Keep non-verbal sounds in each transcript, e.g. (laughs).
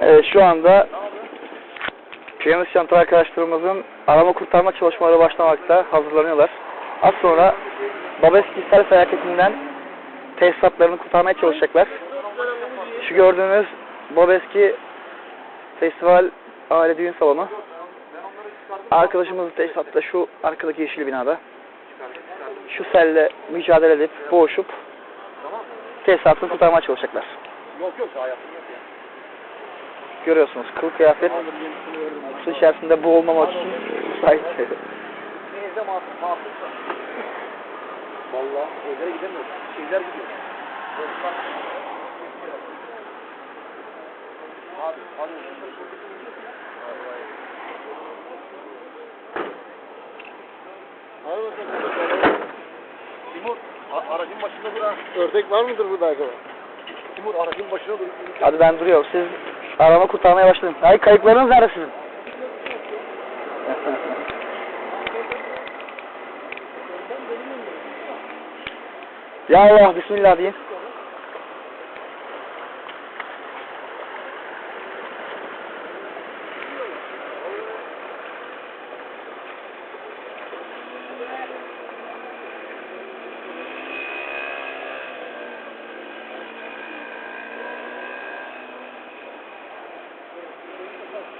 Evet, şu anda Piyanist Center arkadaşlarımızın arama kurtarma çalışmaları başlamakta. Hazırlanıyorlar. Az sonra Babeski sel felaketinden tesisatlarını kurtarmaya çalışacaklar. Şu gördüğünüz Babeski Festival Aile Düğün Salonu. Arkadaşımız tesisatta şu arkadaki yeşil binada. Şu selle mücadele edip boğuşup tesisatını kurtarmaya çalışacaklar. Yok yok hayatım yok ya. Görüyorsunuz kıl kıyafet su içerisinde boğulmamak için müsait. Neyse mahsus mahsus. Valla evlere gidemiyoruz. Şeyler gidiyor. Dostlar. Abi hadi. Hadi bakalım. Timur aracın başında dur ha. Ördek var mıdır burada acaba? Timur aracın başına dur. Hadi ben duruyorum. Siz arama kurtarmaya başlayın. Ay kayıklarınız nerede sizin? (laughs) ya Allah Bismillah deyin.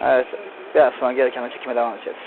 Evet. Biraz sonra gereken çekime devam edeceğiz.